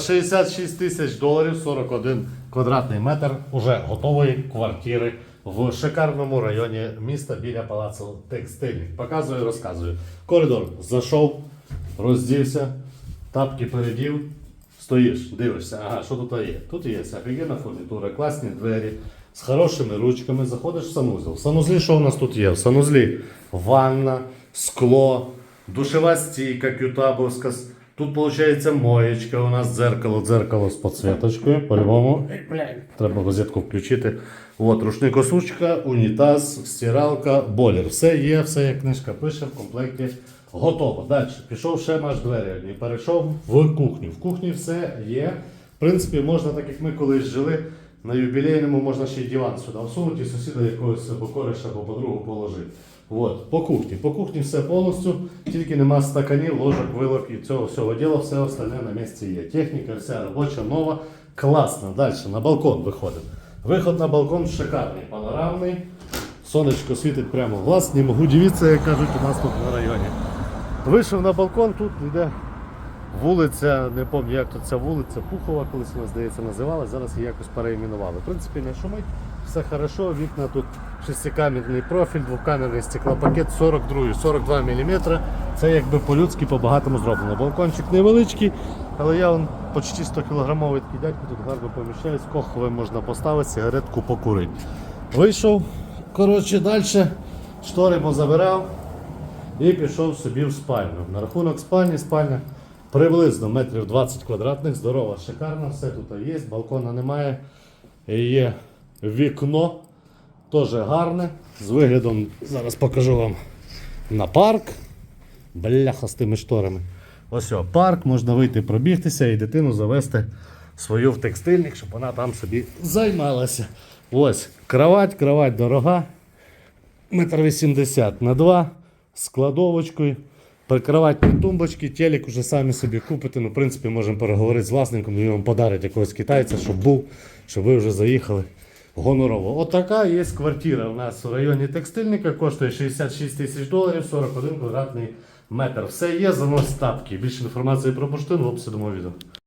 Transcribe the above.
66 тисяч доларів 41 квадратний метр уже готової квартири в шикарному районі міста біля палацу Текстильник. Показую, розказую. Коридор зайшов, роздівся, тапки передів, стоїш, дивишся, ага, що тут є? Тут є офігенна фурнітура, класні двері з хорошими ручками. Заходиш в санузел. В санузлі що у нас тут є? В санузлі ванна, скло, душева стійка, кютабовська. Тут виходить моєчка, у нас дзеркало, дзеркало з підсвіточкою. По-любому треба розетку включити. От, рушникосучка, унітаз, стиралка, бойлер. Все є, все як книжка пише, в комплекті готово. Далі. Пішов ще маш двері одні. Перейшов в кухню. В кухні все є. В принципі, можна, так як ми колись жили, на юбілейному можна ще й диван сюди всунути і сусіда якогось або кореша, або подругу положити. От, по кухні. По кухні все повністю, тільки нема стаканів, ложок, вилок і цього всього діла, все остальне на місці є. Техніка, вся робоча, нова, класна. Далі на балкон виходимо. Виход на балкон шикарний, панорамний. Сонечко світить прямо в глаз, не можу дивитися, як кажуть у нас тут на районі. Вийшов на балкон, тут йде вулиця, не пам'ятаю, як тут ця вулиця, Пухова, колись вона, здається, називалась, зараз її якось переіменували. В принципі, не шумить, все хорошо, вікна тут шестикамерний профіль, двокамерний стеклопакет 42, 42 мм. Це якби по-людськи, по-багатому зроблено. Балкончик невеличкий, але я вон почти 100 кілограмовий такий дядько тут гарно поміщаюсь, кохове можна поставити, сигаретку покурити. Вийшов, коротше, далі штори позабирав і пішов собі в спальню. На рахунок спальні, спальня приблизно метрів 20 квадратних, здорова, шикарна, все тут є, балкона немає. Є вікно, теж гарне, з виглядом, зараз покажу вам на парк. Бляха з тими шторами. Ось о, парк, можна вийти пробігтися і дитину завести свою в текстильник, щоб вона там собі займалася. Ось, кровать, кровать дорога метр вісімдесят на 2 з кладовочкою. Прикроватні тумбочки, телек вже самі собі купите. Ну, в принципі, можемо переговорити з власником, він вам подарить якогось китайця, щоб був, щоб ви вже заїхали гонорово. Отака є квартира у нас у районі текстильника, коштує 66 тисяч доларів, 41 квадратний метр. Все є, заносить тапки. Більше інформації про поштин в описі до мого відео.